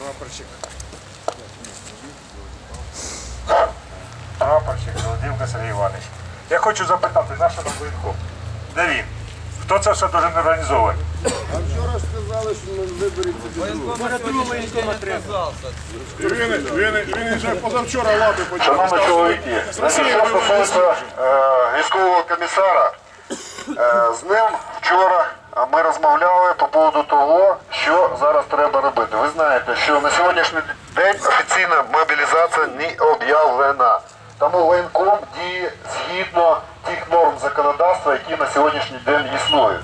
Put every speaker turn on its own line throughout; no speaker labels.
Прапорщик.
Прапорщик, Володимир Сергій Іванович. Я хочу запитати нашого воєнком. Де він? Хто це все дуже організовує?
А вчора ж сказали, що на виборі
Він, вже позавчора лапи почав.
Шановні чоловіки, значить, що стосується е, військового комісара, е, з ним вчора ми розмовляли по поводу того, що зараз треба робити. Ви знаєте, що на сьогоднішній день офіційна мобілізація не об'явлена. Тому воєнком діє згідно тих норм законодавства, які на сьогоднішній день існують.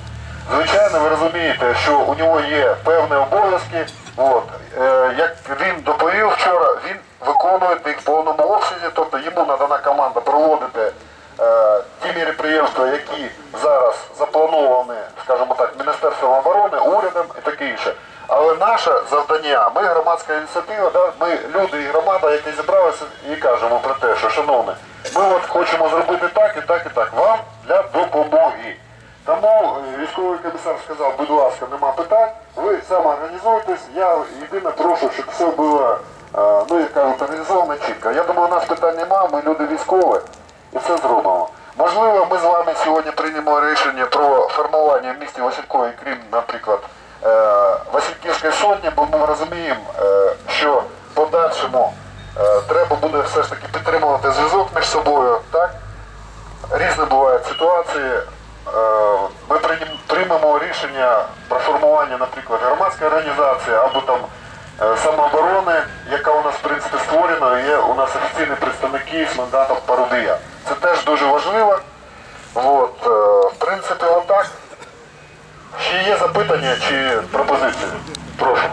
Звичайно, ви розумієте, що у нього є певні обов'язки. От, е, як він доповів вчора, він виконує їх в повному обсязі, тобто йому надана команда проводити е, ті міроприємства, які зараз заплановані, скажімо так, Міністерством оборони, урядом і таке інше. Але наше завдання, ми громадська ініціатива, да, ми люди і громада, які зібралися і кажемо про те, що шановне, ми от хочемо зробити так і так і так. Вам для допомоги. Тому е, військовий комісар сказав, будь ласка, нема питань, ви самоорганізуйтесь, я єдине прошу, щоб все було, е, ну як кажуть, організовано чітко. Я думаю, у нас питань немає, ми люди військові і все зробимо. Можливо, ми з вами сьогодні приймемо рішення про формування в місті Василькові, крім, наприклад, Васильківської сотні, бо ми розуміємо, е, що подальшому е, треба буде все ж таки підтримувати зв'язок між собою, так? Різні бувають ситуації. Е, Ми приймемо рішення про формування, наприклад, громадської організації або там е, самооборони, яка у нас в принципі створена. Є у нас офіційні представники з мандатом пародія. Це теж дуже важливо. запитання чи пропозиції? Прошу.